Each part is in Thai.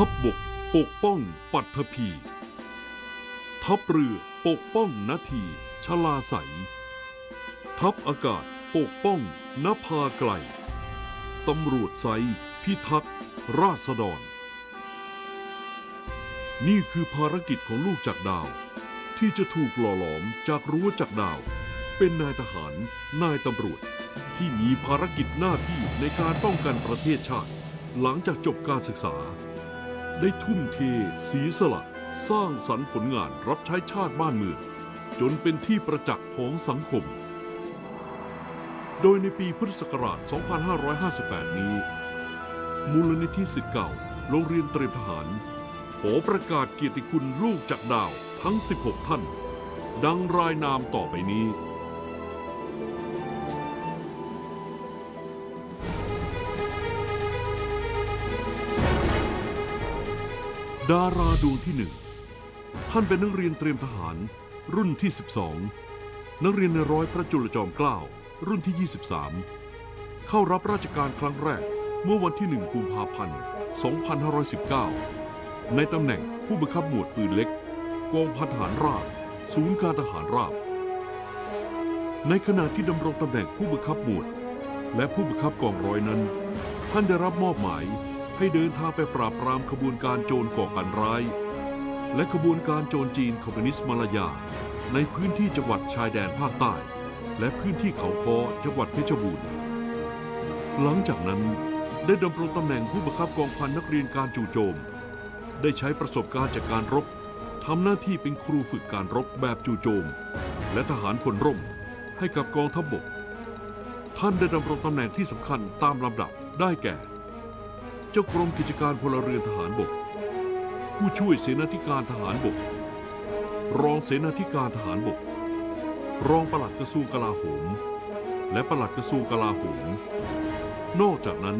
ทัพบกปกป้องปัทภีทัพเรือปกป้องนาทีชลาใส ทัพอากาศปกป้องนภาไกล ตำรวจไซพิทักษ์ราษฎร นี่คือภารกิจของลูกจากดาว ที่จะถูกหล่อหลอมจากรั้วจากดาว เป็นนายทหารนายตำรวจที่มีภารกิจหน้าที่ในการป้องกันประเทศชาติ หลังจากจบการศึกษา ได้ทุ่มเทเสีสละ สร้างสรรค์ผลงานรับใช้ชาติบ้านเมือง จนเป็นที่ประจักษ์ของสังคม โดยในปีพุทธศักราช 2558 นี้ มูลนิธิสิทธิ์เก่า โรงเรียนเตรียมทหาร ขอประกาศเกียรติคุณลูกจากดาวทั้ง 16 ท่าน ดังรายนามต่อไปนี้ ดาราดวงที่หนึ่งท่านเป็นนักเรียนเตรียมทหาร รุ่นที่ 12 นักเรียนในร้อยพระจุลจอมเกล้ารุ่นที่ 23 เข้ารับราชการครั้งแรกเมื่อวันที่ 1 กุมภาพันธ์ 2519 ในตำแหน่งผู้บังคับหมวดปืนเล็ก กองพันทหารราบ ศูนย์การทหารราบ ในขณะที่ดำรงตำแหน่งผู้บังคับหมวด และผู้บังคับกองร้อยนั้น ท่านได้รับมอบหมาย ให้เดินทางไปปราบปรามขบวนการโจรก่อการร้าย และขบวนการโจรจีนคอมมิวนิสต์มาลายา ในพื้นที่จังหวัดชายแดนภาคใต้ และพื้นที่เขาคอจังหวัดเพชรบูรณ์ หลังจากนั้นได้ดำรงตำแหน่งผู้บังคับกองพันนักเรียนการจู่โจม ได้ใช้ประสบการณ์จากการรบทำหน้าที่เป็นครูฝึกการรบแบบจู่โจม และทหารพลร่มให้กับกองทัพบบก ท่านได้ดำรงตำแหน่งที่สำคัญตามลำดับได้แก่ จ้ากรมกิจการพลเรือนทหารบก ผู้ช่วยเสนาธิการทหารบก รองเสนาธิการทหารบก รองปลัดกระทรวงกลาโหม และปลัดกระทรวงกลาโหม นอกจากนั้น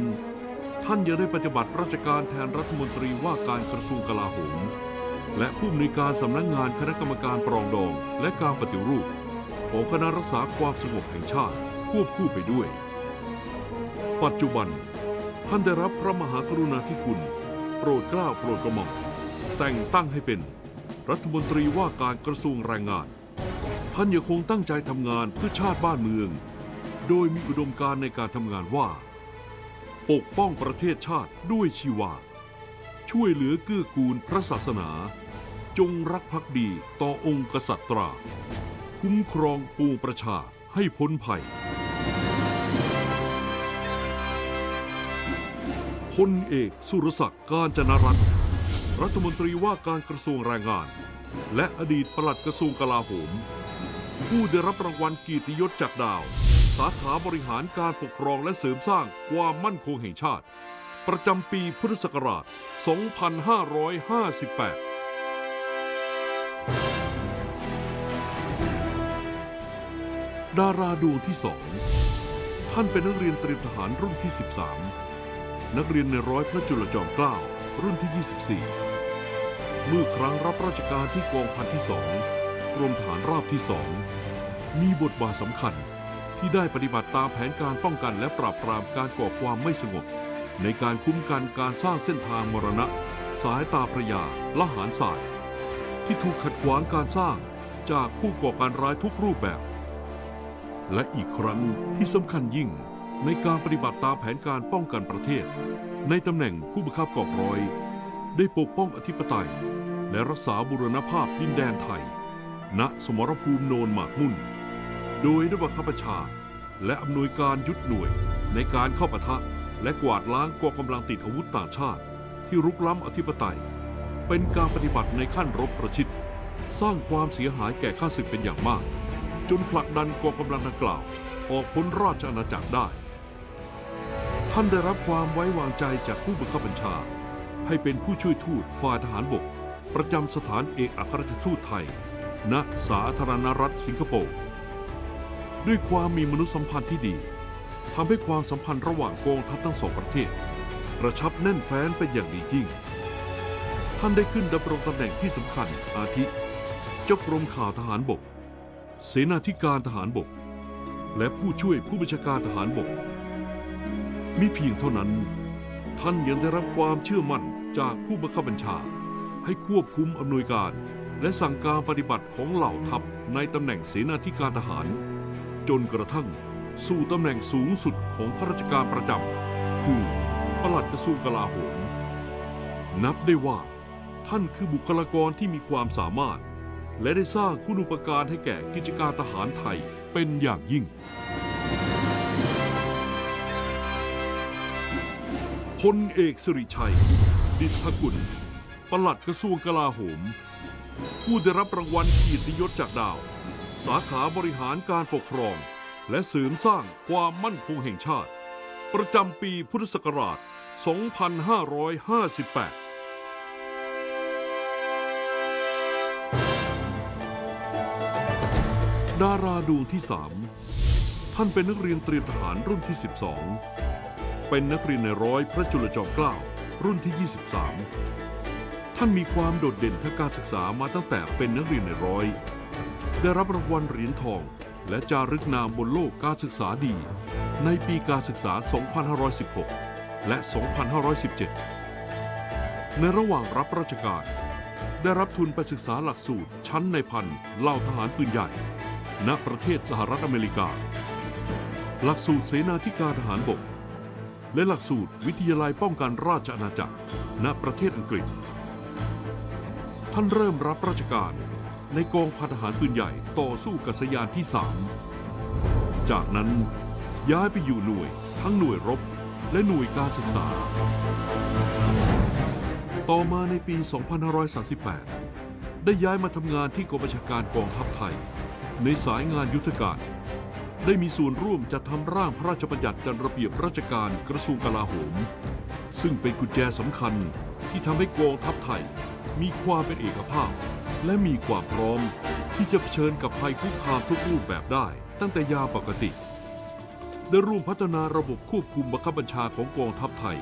ท่านยังได้ปฏิบัติราชการแทนรัฐมนตรีว่าการกระทรวงกลาโหม และผู้อำนวยการสำนักงงานคณะกรรมการปรองดองและการปฏิรูป ของคณะรักษาความสงบแห่งชาติควบคู่ไปด้วย ปัจจุบัน ท่านได้รับพระมหากรุณาธิคุณ โปรดเกล้าโปรดกระหม่อมแต่งตั้งให้เป็นรัฐมนตรีว่าการกระทรวงแรงงาน ท่านยังคงตั้งใจทำงานเพื่อชาติบ้านเมือง โดยมีอุดมการณ์ในการทำงานว่า ปกป้องประเทศชาติด้วยชีวา ช่วยเหลือเกื้อกูลพระศาสนา จงรักภักดีต่อองค์กษัตราคุ้มครองปวงประชาให้พ้นภัย พลเอกสุรศักดิ์การจนรัตน์รัฐมนตรีว่าการกระทรวงแรงงาน และอดีตปลัดกระทรวงกลาโหม ผู้ได้รับรางวัลกีติยศจากดาว สาขาบริหารการปกครองและเสริมสร้างความมั่นคงแห่งชาติ ประจำปีพุทธศักราช 2558ดาราดวงที่สอง ท่านเป็นนักเรียนเตรียมทหารรุ่นที่ 13 นักเรียนในร้อยพระจุลจอมเกล้ารุ่นที่ 24 เมื่อครั้งรับราชการที่กองพันที่สองกรมทหารราบที่สองมีบทบาทสำคัญที่ได้ปฏิบัติตามแผนการป้องกันและปราบปรามการก่อความไม่สงบ ในการคุ้มกันการสร้างเส้นทางมรณะ สายตาพระยาละหารสายที่ถูกขัดขวางการสร้างจากผู้ก่อการร้ายทุกรูปแบบ และอีกครั้งที่สำคัญยิ่ง ในการปฏิบัติตามแผนการป้องกันประเทศ ในตำแหน่งผู้บังคับกองร้อย ได้ปกป้องอธิปไตย และรักษาบุรณภาพดินแดนไทย ณสมรภูมิโนนหมากมุ่น โดยได้บังคับบัญชา และอำนวยการยุดหน่วยในการเข้าปะทะ และกวาดล้างกองกำลังติดอาวุธต่างชาติ ที่รุกล้ำอธิปไตย เป็นการปฏิบัติในขั้นรบประชิดสร้างความเสียหายแก่ข้าศึกเป็นอย่างมาก จนผลักดันกองกำลังดังกล่าว ออกพ้นราชอาณาจักรได้ ท่านได้รับความไว้วางใจจากผู้บังคับบัญชา ให้เป็นผู้ช่วยทูตฝ่ายทหารบก ประจำสถานเอกอัครราชทูตไทย ณ สาธารณรัฐสิงคโปร์ ด้วยความมีมนุษยสัมพันธ์ที่ดีทำให้ความสัมพันธ์ระหว่างกองทัพทั้งสองประเทศ กระชับแน่นแฟ้นเป็นอย่างดียิ่ง ท่านได้ขึ้นดำรงตำแหน่งที่สำคัญอาทิเจ้ากรมข่าวทหารบก เสนาธิการทหารบก และผู้ช่วยผู้บัญชาการทหารบก มิเพียงเท่านั้น ท่านยังได้รับความเชื่อมั่นจากผู้บังคับบัญชา ให้ควบคุมอำนวยการ และสั่งการปฏิบัติของเหล่าทัพในตำแหน่งเสนาธิการทหาร จนกระทั่งสู่ตำแหน่งสูงสุดของข้าราชการประจำคือปลัดกระทรวงกลาโหม นับได้ว่า ท่านคือบุคลากรที่มีความสามารถ และได้สร้างคุณูปการให้แก่กิจการทหารไทยเป็นอย่างยิ่ง พลเอกสิริชัย ดิษฐกุลปลัดกระทรวงกลาโหม ผู้ได้รับรางวัลเกียรติยศจากดาว สาขาบริหารการปกครอง และเสริมสร้างความมั่นคงแห่งชาติ ประจำปีพุทธศักราช 2558ดาราดวงที่ 3 ท่านเป็นนักเรียนเตรียมทหารรุ่นที่ 12 เป็นนักเรียนในร้อยพระจุลจอมเกล้ารุ่นที่ 23 ท่านมีความโดดเด่นทางการศึกษามาตั้งแต่เป็นนักเรียนในร้อย ได้รับรางวัลเหรียญทอง และจารึกนามบนโลกการศึกษาดี ในปีการศึกษา 2516 และ 2517 ในระหว่างรับราชการ ได้รับทุนไปศึกษาหลักสูตร ชั้นในพันเหล่าทหารปืนใหญ่ ณ ประเทศสหรัฐอเมริกา หลักสูตรเสนาธิการทหารบก และหลักสูตรวิทยาลัยป้องกันราชอาณาจักร ณประเทศอังกฤษ ท่านเริ่มรับราชการในกองพันทหารปืนใหญ่ต่อสู้กับสยานที่ 3 จากนั้นย้ายไปอยู่หน่วยทั้งหน่วยรบและหน่วยการศึกษา ต่อมาในปี 2538 ได้ย้ายมาทำงานที่กองบัญชาการกองทัพไทย ในสายงานยุทธการ ได้มีส่วนร่วมจัดทำร่างพระราชบัญญัติจัดระเบียบราชการกระทรวงกลาโหม ซึ่งเป็นกุญแจสำคัญที่ทำให้กองทัพไทย มีความเป็นเอกภาพ และมีความพร้อม ที่จะเผชิญกับภัยคุกคามทุกรูปแบบได้ ตั้งแต่ยาปกติ ได้ร่วมพัฒนาระบบควบคุมบังคับบัญชาของกองทัพไทย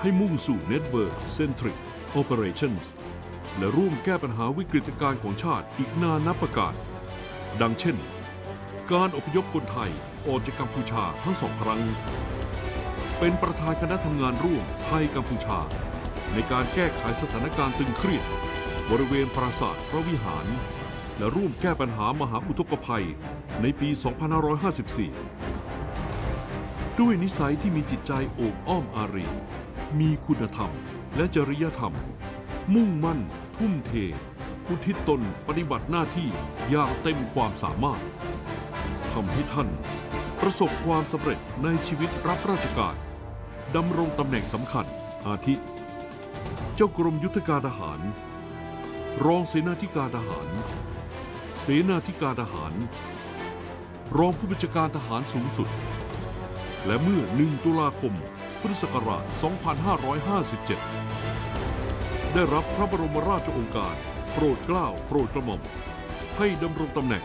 ให้มุ่งสู่ Network Centric Operations และร่วมแก้ปัญหาวิกฤตการณ์ของชาติอีกนานับประการ ดังเช่น การอพยพคนไทยออกจากกัมพูชาทั้งสองครั้ง เป็นประธานคณะทำงานร่วมไทยกัมพูชา ในการแก้ไขสถานการณ์ตึงเครียด บริเวณปราสาทพระวิหาร และร่วมแก้ปัญหามหาอุทกภัยในปี 2554 ด้วยนิสัยที่มีจิตใจโอบอ้อมอารี มีคุณธรรมและจริยธรรม มุ่งมั่น ทุ่มเทอุทิศตนปฏิบัติหน้าที่อย่างเต็มความสามารถำให้ท่าน ประสบความสำเร็จในชีวิตรับราชการดำรงตำแหน่งสำคัญ อาทิ เจ้ากรมยุทธการทหาร รองเสนาธิการทหาร เสนาธิการทหาร รองผู้บัญชาการทหารสูงสุด และเมื่อ 1 ตุลาคม พุทธศักราช 2557 ได้รับพระบรมราชโองการ โปรดเกล้าโปรดกระหม่อมให้ดำรงตำแหน่ง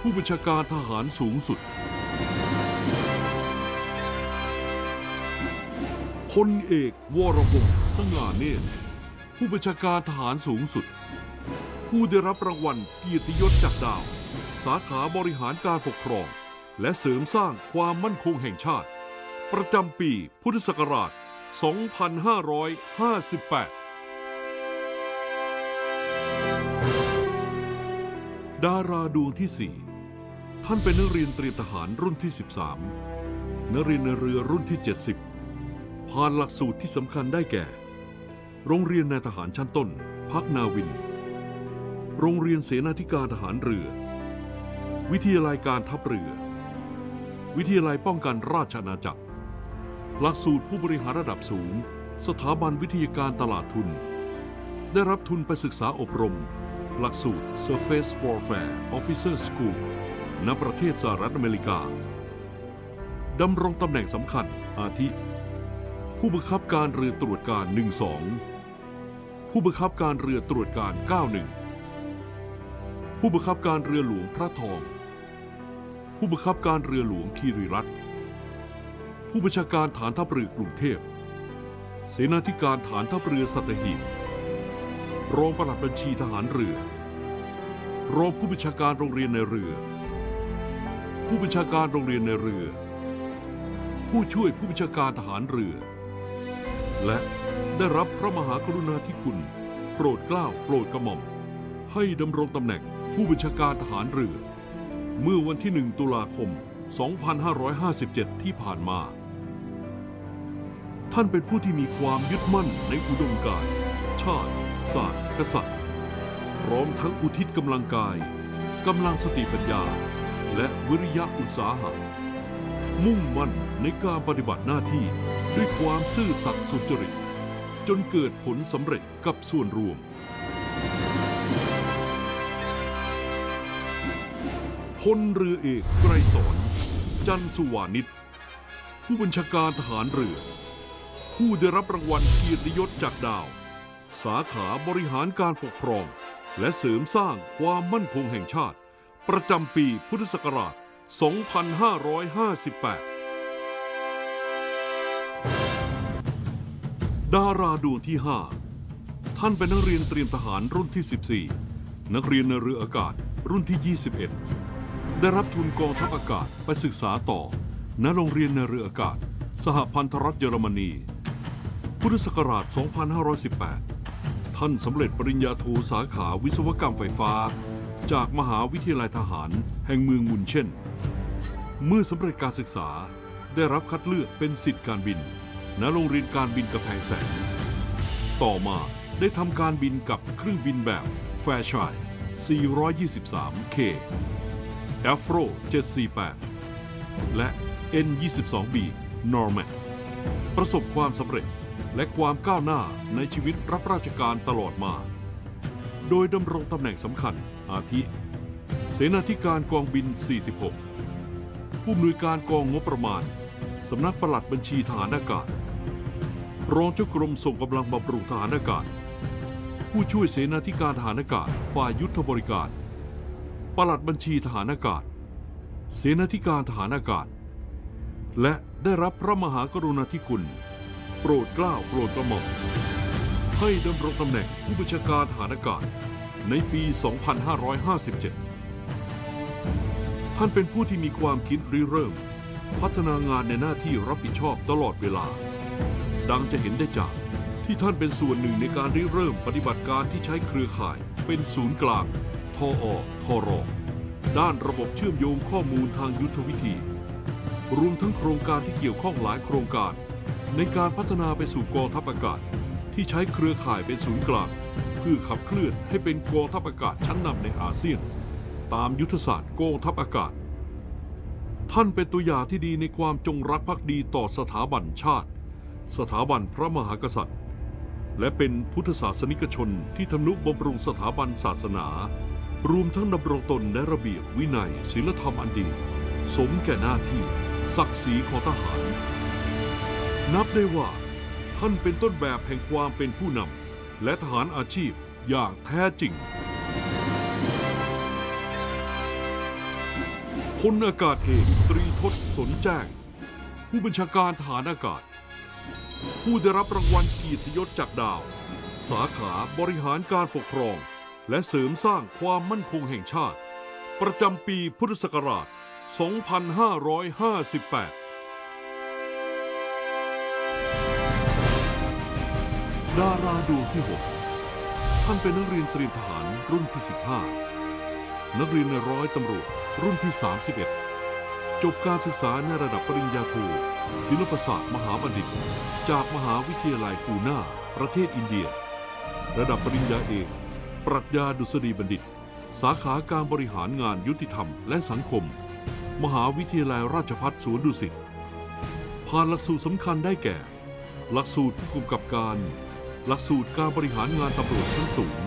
ผู้บัญชาการทหารสูงสุดพลเอกวรพงษ์สง่าเนตรผู้บัญชาการทหารสูงสุด ผู้ได้รับรางวัลเกียรติยศจากดาว สาขาบริหารการปกครอง และเสริมสร้างความมั่นคงแห่งชาติ ประจำปีพุทธศักราช 2558 ดาราดวงที่ 4 ท่านเป็นนักเรียนเตรียมทหารรุ่นที่ 13 นักเรียนในเรือรุ่นที่ 70 ผ่านหลักสูตรที่สำคัญได้แก่ โรงเรียนนายทหารชั้นต้น พักนาวิน โรงเรียนเสนาธิการทหารเรือ วิทยาลัยการทัพเรือ วิทยาลัยป้องกันราชอาณาจักร หลักสูตรผู้บริหารระดับสูง สถาบันวิทยาการตลาดทุน ได้รับทุนไปศึกษาอบรม หลักสูตร Surface Warfare Officer School ณประเทศสหรัฐอเมริกา ดำรงตำแหน่งสำคัญอาทิ ผู้บังคับการเรือตรวจการ 12 ผู้บังคับการเรือตรวจการ 91 ผู้บังคับการเรือหลวงพระทอง ผู้บังคับการเรือหลวงคีรีรัตน์ผู้บัญชาการฐานทัพเรือกรุงเทพ เสนาธิการฐานทัพเรือสัตหีบ รองปลัดบัญชีทหารเรือ รองผู้บัญชาการโรงเรียนในเรือ ผู้บัญชาการโรงเรียนในเรือ ผู้ช่วยผู้บัญชาการทหารเรือ และได้รับพระมหากรุณาธิคุณ โปรดเกล้าโปรดกระหม่อม ให้ดำรงตำแหน่งผู้บัญชาการทหารเรือ เมื่อวันที่1ตุลาคม 2557 ที่ผ่านมา ท่านเป็นผู้ที่มีความยึดมั่นในอุดมการณ์ชาติ ศาสตร์กษัตริย์ พร้อมทั้งอุทิศกำลังกายกำลังสติปัญญา และวิริยะอุตสาหะ มุ่งมั่นในการปฏิบัติหน้าที่ด้วยความซื่อสัตย์สุจริต จนเกิดผลสำเร็จกับส่วนรวม พลเรือเอกไกรสอน จันทร์สุวานิชผู้บัญชาการทหารเรือ ผู้ได้รับรางวัลเกียรติยศจากดาว สาขาบริหารการปกครอง และเสริมสร้างความมั่นคงแห่งชาติ ประจำปีพุทธศักราช 2558 ดาราดวงที่ 5 ท่านเป็นนักเรียนเตรียมทหารรุ่นที่ 14 นักเรียนในเรืออากาศรุ่นที่ 21 ได้รับทุนกองทัพอากาศไปศึกษาต่อ ณ โรงเรียนในเรืออากาศ สหพันธรัฐเยอรมนี พุทธศักราช 2518 ท่านสำเร็จปริญญาโทสาขาวิศวกรรมไฟฟ้า จากมหาวิทยาลัยทหารแห่งเมืองมุนเช่น เมื่อสำเร็จการศึกษาได้รับคัดเลือกเป็นสิทธิการบิน ณ โรงเรียนการบินกระแพงแสน ต่อมาได้ทำการบินกับเครื่องบินแบบแฟร์ชาย 423K a f r o 748 และ N22B Norman ประสบความสำเร็จ และความก้าวหน้าในชีวิตรับราชการตลอดมา โดยดำรงตำแหน่งสำคัญอาทิ เสนาธิการกองบิน 46 ผู้อำนวยการกองงบประมาณ สำนักปลัดบัญชีทหารอากาศ รองเจ้ากรมส่งกำลังบำรุงทหารอากาศ ผู้ช่วยเสนาธิการทหารอากาศฝ่ายยุทธบริการ ปลัดบัญชีทหารอากาศ เสนาธิการทหารอากาศ และได้รับพระมหากรุณาธิคุณ ปรดเกล้าโปรดกระหม่อมให้ดำรงตำแหน่งผู้บัญชาการทหารอากาศในปี 2557 ท่านเป็นผู้ที่มีความคิดริเริ่ม พัฒนางานในหน้าที่รับผิดชอบตลอดเวลา ดังจะเห็นได้จากที่ท่านเป็นส่วนหนึ่งในการริเริ่มปฏิบัติการที่ใช้เครือข่ายเป็นศูนย์กลางทออทอรอด้านระบบเชื่อมโยงข้อมูลทางยุทธวิธี รวมทั้งโครงการที่เกี่ยวข้องหลายโครงการ ในการพัฒนาไปสู่กองทัพอากาศ ที่ใช้เครือข่ายเป็นศูนย์กลาง เพื่อขับเคลื่อนให้เป็นกองทัพอากาศชั้นนำในอาเซียน ตามยุทธศาสตร์กองทัพอากาศ ท่านเป็นตัวอย่างที่ดีในความจงรักภักดีต่อสถาบันชาติ สถาบันพระมหากษัตริย์ และเป็นพุทธศาสนิกชนที่ทำนุบำรุงสถาบันศาสนา รวมทั้งดำรงตนในระเบียบวินัยศีลธรรมอันดี สมแก่หน้าที่ศักดิ์ศรีของทหาร นับได้ว่า ท่านเป็นต้นแบบแห่งความเป็นผู้นำและทหารอาชีพอย่างแท้จริงพลอากาศเอกตรีทศสนแจ้ง ผู้บัญชาการทหารอากาศ ผู้ได้รับรางวัลเกียรติยศจากดาว สาขาบริหารการปกครอง และเสริมสร้างความมั่นคงแห่งชาติ ประจำปีพุทธศักราช 2558 ดาราดวงที่ 6 ท่านเป็นนักเรียนเตรียมทหารรุ่นที่ 15 นักเรียนในร้อยตำรวจรุ่นที่ 31 จบการศึกษาในระดับปริญญาโทศิลปศาสตร์มหาบัณฑิต จากมหาวิทยาลัยปูน่า ประเทศอินเดีย ระดับปริญญาเอกปรัชญาดุษฎีบัณฑิต สาขาการบริหารงานยุติธรรมและสังคม มหาวิทยาลัยราชภัฏสวนดุสิตผ่านหลักสูตรสำคัญได้แก่ หลักสูตรผู้กำกับการ หลักสูตรการบริหารงานตำรวจชั้นสูง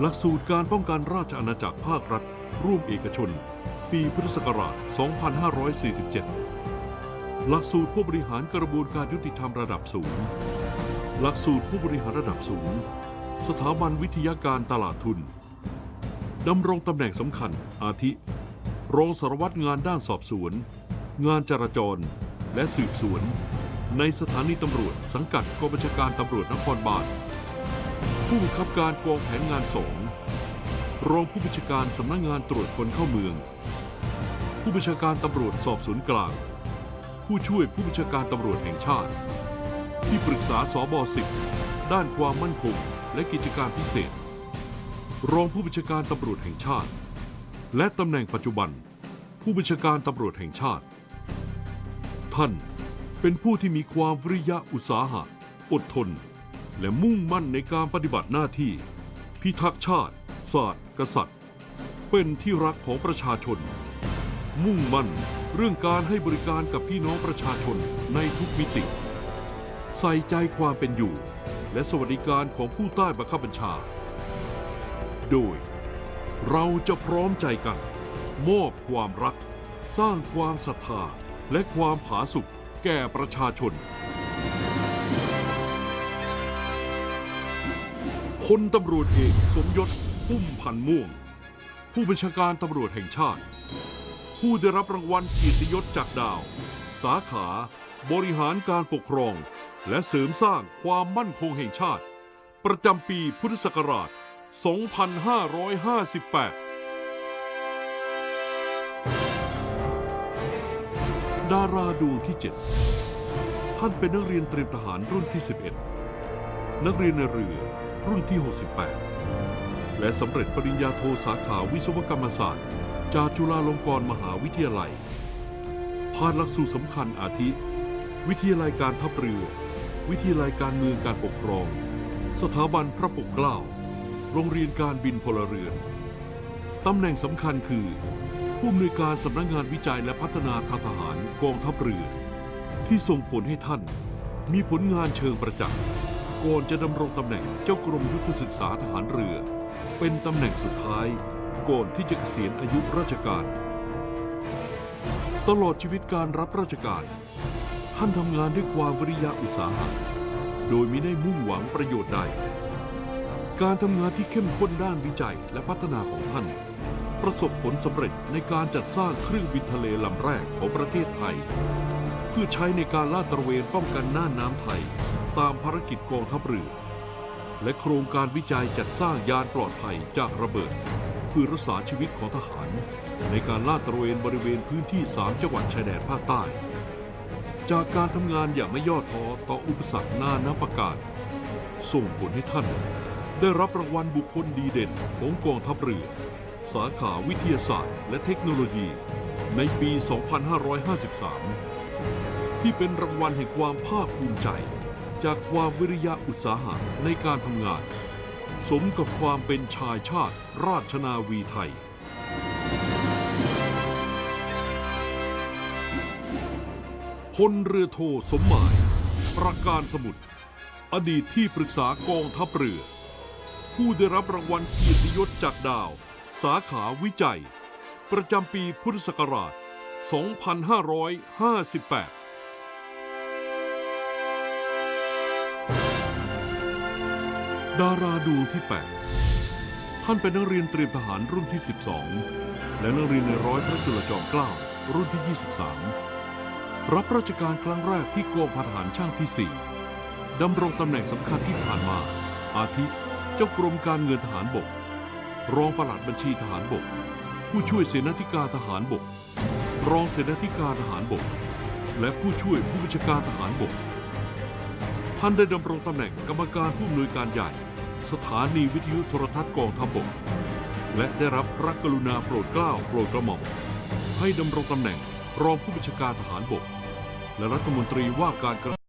หลักสูตรการป้องกันราชอาณาจักรภาครัฐ ร่วมเอกชน ปีพุทธศักราช 2547 หลักสูตรผู้บริหารกระบวนการยุติธรรมระดับสูง หลักสูตรผู้บริหารระดับสูง สถาบันวิทยาการตลาดทุนดำรงตำแหน่งสำคัญ อาทิ รองสารวัตรงานด้านสอบสวน งานจราจร และสืบสวน ในสถานีตำรวจสังกัดกองบัญชาการตำรวจนครบาลผู้บังคับการกองแผนงานสองรองผู้บัญชาการสำนักงานตรวจคนเข้าเมือง ผู้บัญชาการตำรวจสอบสวนกลาง ผู้ช่วยผู้บัญชาการตำรวจแห่งชาติ ที่ปรึกษาสบสิบด้านความมั่นคงและกิจการพิเศษ รองผู้บัญชาการตำรวจแห่งชาติ และตำแหน่งปัจจุบัน ผู้บัญชาการตำรวจแห่งชาติ ท่าน เป็นผู้ที่มีความวิริยะอุตสาหะ อดทน และมุ่งมั่นในการปฏิบัติหน้าที่ พิทักษ์ชาติ ศาสตร์ กษัตริย์ เป็นที่รักของประชาชน มุ่งมั่นเรื่องการให้บริการกับพี่น้องประชาชนในทุกมิติ ใส่ใจความเป็นอยู่ และสวัสดิการของผู้ใต้บังคับบัญชา โดย เราจะพร้อมใจกัน มอบความรัก สร้างความศรัทธาและความผาสุก แก่ประชาชนพลตำรวจเอกสมยศพุ่มพันธ์ม่วง ผู้บัญชาการตำรวจแห่งชาติ ผู้ได้รับรางวัลเกียรติยศจากดาว สาขา บริหารการปกครอง และเสริมสร้างความมั่นคงแห่งชาติ ประจำปีพุทธศักราช 2558 ดาราดวงที่ 7 ท่านเป็นนักเรียนเตรียมทหารรุ่นที่ 11 นักเรียนในเรือรุ่นที่ 68 และสำเร็จปริญญาโทสาขาวิศวกรรมศาสตร์ จากจุฬาลงกรณ์มหาวิทยาลัย ผ่านหลักสูตรสำคัญอาทิ วิทยาลัยการทัพเรือ วิทยาลัยการเมืองการปกครอง สถาบันพระปกเกล้า โรงเรียนการบินพลเรือน ตำแหน่งสำคัญคือ ผู้อำนวยการสำนักงานวิจัยและพัฒนาทางทหารกองทัพเรือ ที่ส่งผลให้ท่านมีผลงานเชิงประจักษ์ก่อนจะดำรงตำแหน่งเจ้ากรมยุทธศึกษาทหารเรือ เป็นตำแหน่งสุดท้ายก่อนที่จะเกษียณอายุราชการ ตลอดชีวิตการรับราชการ ท่านทำงานด้วยความวิริยะอุตสาหะโดยไม่ได้มุ่งหวังประโยชน์ใด การทำงานที่เข้มข้นด้านวิจัยและพัฒนาของท่าน ประสบผลสำเร็จในการจัดสร้างเครื่องบินทะเลลำแรกของประเทศไทย เพื่อใช้ในการลาดตระเวนป้องกันน่านน้ำไทย ตามภารกิจกองทัพเรือ และโครงการวิจัยจัดสร้างยานปลอดภัยจากระเบิด เพื่อรักษาชีวิตของทหาร ในการลาดตระเวนบริเวณพื้นที่ 3 จังหวัดชายแดนภาคใต้ จากการทำงานอย่างไม่ย่อท้อต่ออุปสรรคนานาประการส่งผลให้ท่านได้รับรางวัลบุคคลดีเด่นของกองทัพเรือ สาขาวิทยาศาสตร์ และเทคโนโลยี ในปี 2553 ที่เป็นรางวัลแห่งความภาคภูมิใจ จากความวิริยะอุตสาหะในการทำงาน สมกับความเป็นชายชาติราชนาวีไทย พลเรือโทสมหมาย ประการสมุทรอดีตที่ปรึกษากองทัพเรือ ผู้ได้รับรางวัลเกียรติยศจากดาวาขาวิจัย ประจำปีพุทธศักราช 2558ดาราดวงที่ 8 ท่านเป็นนักเรียนเตรียมทหารรุ่นที่ 12 และนักเรียนในร้อยพระจุลจอมเกล้ารุ่นที่ 23 รับราชการครั้งแรกที่กองพันทหารช่างที่ 4 ดำรงตำแหน่งสำคัญที่ผ่านมา อาทิ เจ้ากรมการเงินทหารบก รองปลัดบัญชีทหารบก ผู้ช่วยเสนาธิการทหารบก รองเสนาธิการทหารบก และผู้ช่วยผู้บัญชาการทหารบก ท่านได้ดำรงตำแหน่งกรรมการผู้อำนวยการใหญ่ สถานีวิทยุโทรทัศน์กองทัพบก และได้รับพระกรุณาโปรดเกล้าโปรดกระหม่อมให้ดำรงตำแหน่งรองผู้บัญชาการทหารบก และรัฐมนตรีว่าการกระ